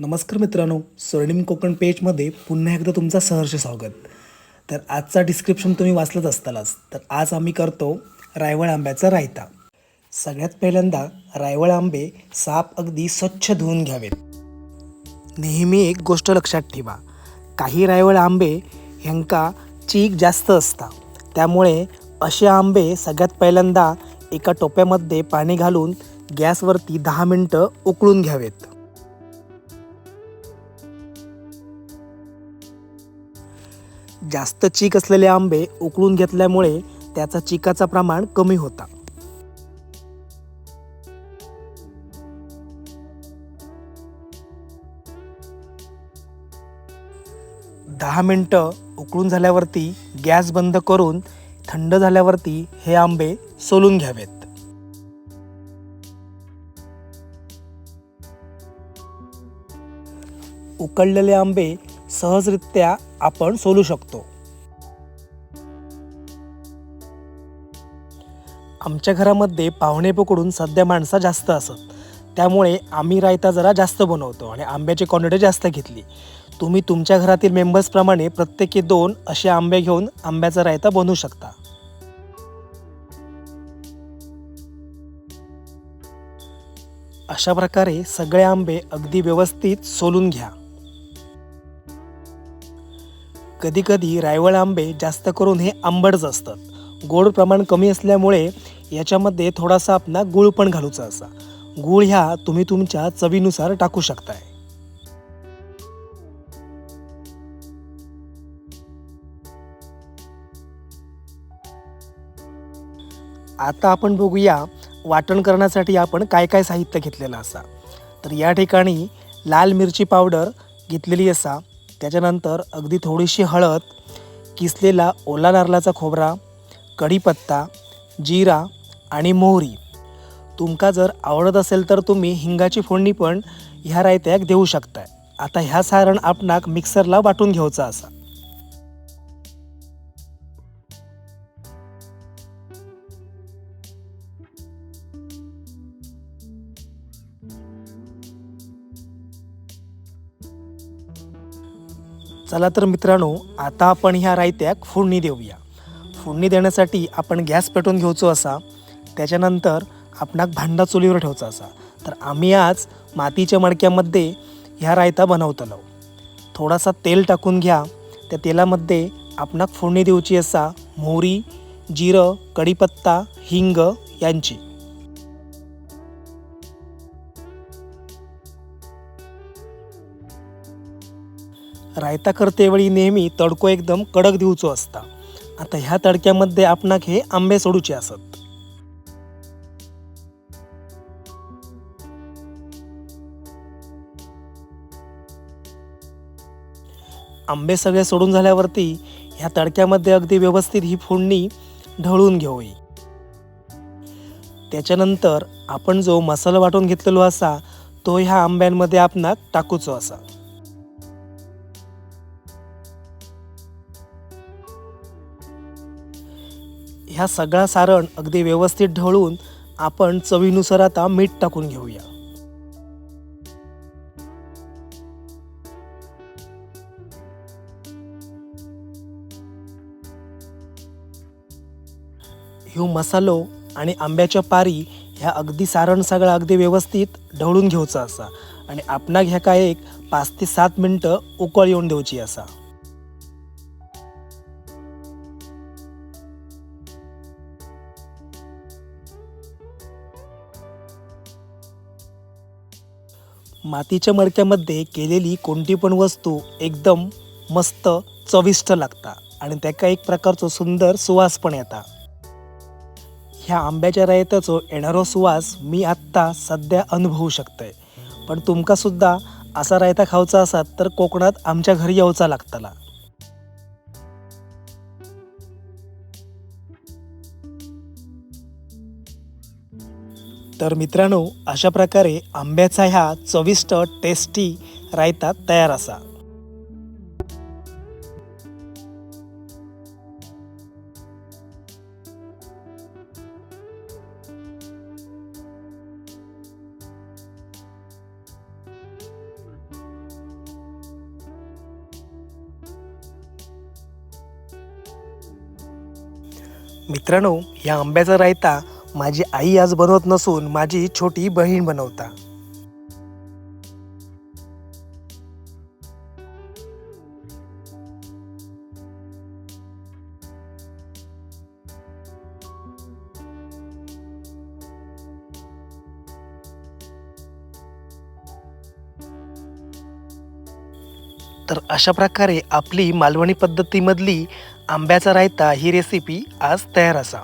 नमस्कार मित्रांनो स्वर्णिम कोकण पेजमध्ये पुन्हा एकदा तुमचं सहर्ष स्वागत. तर आजचा डिस्क्रिप्शन तुम्ही वाचलंच असतालाच. तर आज आम्ही करतो रायवळ आंब्याचा रायता. सगळ्यात पहिल्यांदा रायवळ आंबे साप अगदी स्वच्छ धुवून घ्यावेत. नेहमी एक गोष्ट लक्षात ठेवा काही रायवळ आंबे ह्यांका चीक जास्त असता त्यामुळे असे आंबे सगळ्यात पहिल्यांदा एका टोप्यामध्ये पाणी घालून गॅसवरती दहा मिनटं उकळून घ्यावेत. जास्त चीक असलेले आंबे उकळून घेतल्यामुळे त्याचा चिकाचा प्रमाण कमी होता. दहा मिनटं उकळून झाल्यावरती गॅस बंद करून थंड झाल्यावरती हे आंबे सोलून घ्यावेत. उकळलेले आंबे सहजरित्या आपण सोलू शकतो. आमच्या घरामध्ये पाहुणे पकडून सध्या माणसं जास्त असत. त्यामुळे आम्ही रायता जरा जास्त बनवतो आणि आंब्याची क्वांटिटी जास्त घेतली. तुम्ही तुमच्या घरातील मेंबर्सप्रमाणे प्रत्येकी दोन असे आंबे घेऊन आंब्याचा रायता बनवू शकता. अशा प्रकारे सगळे आंबे अगदी व्यवस्थित सोलून घ्या. कधी कधी रायवळ आंबे जास्त करून हे आंबटच असतात. गोड प्रमाण कमी असल्यामुळे याच्यामध्ये थोडासा आपला गुळ पण घालूचा असा. गुळ ह्या तुम्ही तुमच्या चवीनुसार टाकू शकताय. आता आपण बघूया वाटण करण्यासाठी आपण काय काय साहित्य घेतलेलं असा. तर या ठिकाणी लाल मिरची पावडर घेतलेली असा. त्याच्यानंतर अगदी थोडीशी हळद किसलेला ओला नारळाचा खोबरा कढीपत्ता जिरा आणि मोहरी. तुमका जर आवडत असेल तर तुम्ही हिंगाची फोडणी पण ह्या रायत्याक देऊ शकताय. आता ह्या सारण आपणाक मिक्सरला वाटून घ्यायचा असा. चला तर मित्रांनो आता आपण ह्या रायत्याक फोडणी देऊया. फोडणी देण्यासाठी आपण गॅस पेटवून घेऊचो असा. त्याच्यानंतर आपणाक भांडा चुलीवर ठेवचा असा. तर आम्ही आज मातीच्या मडक्यामध्ये ह्या रायता बनवतलो. थोडासा तेल टाकून घ्या. त्या तेलामध्ये आपणाक फोडणी देऊची असा मोहरी जिरं कढीपत्ता हिंग यांची. रायता करतेवेळी नेहमी तडको एकदम कडक दिवचो असता. आता ह्या तडक्यामध्ये आपणाक हे आंबे सोडूचे असत. आंबे सगळे सोडून झाल्यावरती ह्या तडक्यामध्ये अगदी व्यवस्थित ही फोडणी ढवळून घेऊई. त्याच्यानंतर आपण जो मसाला वाटून घेतलेलो असा तो ह्या आंब्यांमध्ये आपणाक टाकूचो असा. ह्या सगळा सारण अगदी व्यवस्थित ढवळून आपण चवीनुसार आता मीठ टाकून घेऊया. ह्यो मसालो आणि आंब्याच्या पारी ह्या अगदी सारण सगळं अगदी व्यवस्थित ढवळून घेऊचा असा. आणि आपणाक ह्या काय एक पाच ते सात मिनटं उकळ येऊन देऊची असा. मातीच्या मडक्यामध्ये केलेली कोणती पण वस्तू एकदम मस्त चविष्ट लागता आणि त्याका एक प्रकारचो सुंदर सुवास पण येता. ह्या आंब्याच्या रायताचो येणारो सुवास मी आत्ता सध्या अनुभवू शकतय. पण तुमकां सुद्धा असा रायता खावचा असात तर कोकणात आमच्या घरी येवचा लागतला. तर मित्रांनो अशा प्रकारे आंब्याचा ह्या चविष्ट टेस्टी रायता तयार असा. मित्रांनो या आंब्याचा रायता माझी आई आज बनवत नसून माझी छोटी बहीण बनवता. तर अशा प्रकारे आपली मालवणी पद्धतीमधली आंब्याचा रायता ही रेसिपी आज तयार असा.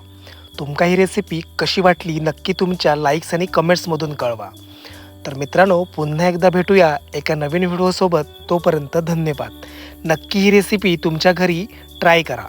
तुमका ही रेसिपी कशी वाटली नक्की तुमच्या लाईक्स आणि कमेंट्समधून कळवा. तर मित्रांनो पुन्हा एकदा भेटूया एका नवीन व्हिडिओसोबत तोपर्यंत धन्यवाद. नक्की ही रेसिपी तुमच्या घरी ट्राय करा.